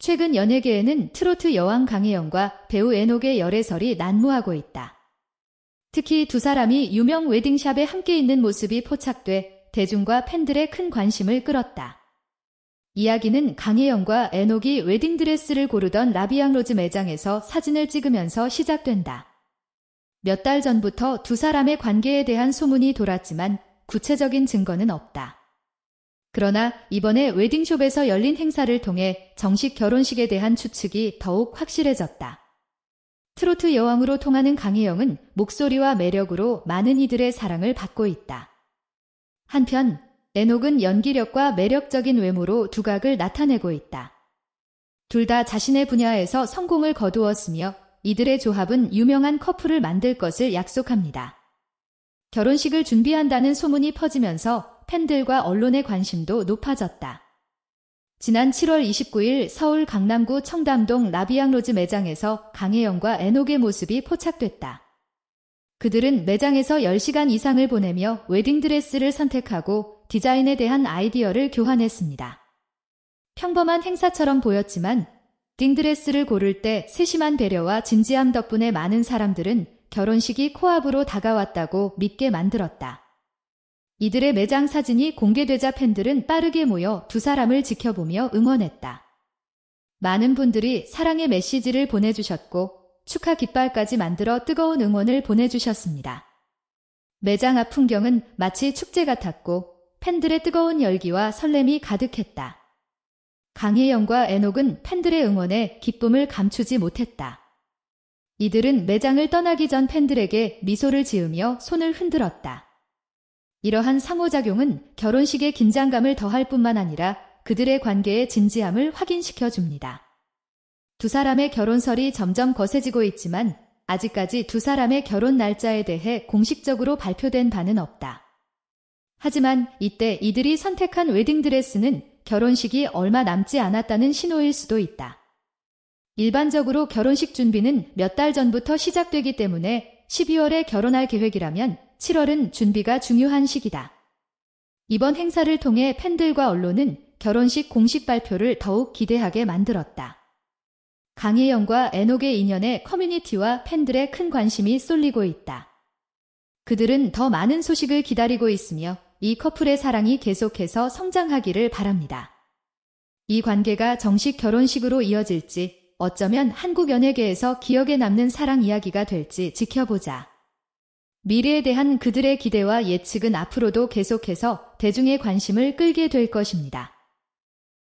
최근 연예계에는 트로트 여왕 강혜영과 배우 에녹의 열애설이 난무하고 있다. 특히 두 사람이 유명 웨딩샵에 함께 있는 모습이 포착돼 대중과 팬들의 큰 관심을 끌었다. 이야기는 강혜영과 에녹이 웨딩드레스를 고르던 라비앙 로즈 매장에서 사진을 찍으면서 시작된다. 몇 달 전부터 두 사람의 관계에 대한 소문이 돌았지만 구체적인 증거는 없다. 그러나 이번에 웨딩숍에서 열린 행사를 통해 정식 결혼식에 대한 추측이 더욱 확실해졌다. 트로트 여왕으로 통하는 강혜영은 목소리와 매력으로 많은 이들의 사랑을 받고 있다. 한편 에녹은 연기력과 매력적인 외모로 두각을 나타내고 있다. 둘 다 자신의 분야에서 성공을 거두었으며 이들의 조합은 유명한 커플을 만들 것을 약속합니다. 결혼식을 준비한다는 소문이 퍼지면서 팬들과 언론의 관심도 높아졌다. 지난 7월 29일 서울 강남구 청담동 라비앙로즈 매장에서 강혜영과 에녹의 모습이 포착됐다. 그들은 매장에서 10시간 이상을 보내며 웨딩드레스를 선택하고 디자인에 대한 아이디어를 교환했습니다. 평범한 행사처럼 보였지만 딩드레스를 고를 때 세심한 배려와 진지함 덕분에 많은 사람들은 결혼식이 코앞으로 다가왔다고 믿게 만들었다. 이들의 매장 사진이 공개되자 팬들은 빠르게 모여 두 사람을 지켜보며 응원했다. 많은 분들이 사랑의 메시지를 보내주셨고 축하 깃발까지 만들어 뜨거운 응원을 보내주셨습니다. 매장 앞 풍경은 마치 축제 같았고 팬들의 뜨거운 열기와 설렘이 가득했다. 강혜영과 에녹은 팬들의 응원에 기쁨을 감추지 못했다. 이들은 매장을 떠나기 전 팬들에게 미소를 지으며 손을 흔들었다. 이러한 상호작용은 결혼식의 긴장감을 더할 뿐만 아니라 그들의 관계의 진지함을 확인시켜 줍니다. 두 사람의 결혼설이 점점 거세지고 있지만 아직까지 두 사람의 결혼 날짜에 대해 공식적으로 발표된 바는 없다. 하지만 이때 이들이 선택한 웨딩드레스는 결혼식이 얼마 남지 않았다는 신호일 수도 있다. 일반적으로 결혼식 준비는 몇 달 전부터 시작되기 때문에 12월에 결혼할 계획이라면 7월은 준비가 중요한 시기다. 이번 행사를 통해 팬들과 언론은 결혼식 공식 발표를 더욱 기대하게 만들었다. 강혜영과 에녹의 인연에 커뮤니티와 팬들의 큰 관심이 쏠리고 있다. 그들은 더 많은 소식을 기다리고 있으며 이 커플의 사랑이 계속해서 성장하기를 바랍니다. 이 관계가 정식 결혼식으로 이어질지 어쩌면 한국 연예계에서 기억에 남는 사랑 이야기가 될지 지켜보자. 미래에 대한 그들의 기대와 예측은 앞으로도 계속해서 대중의 관심을 끌게 될 것입니다.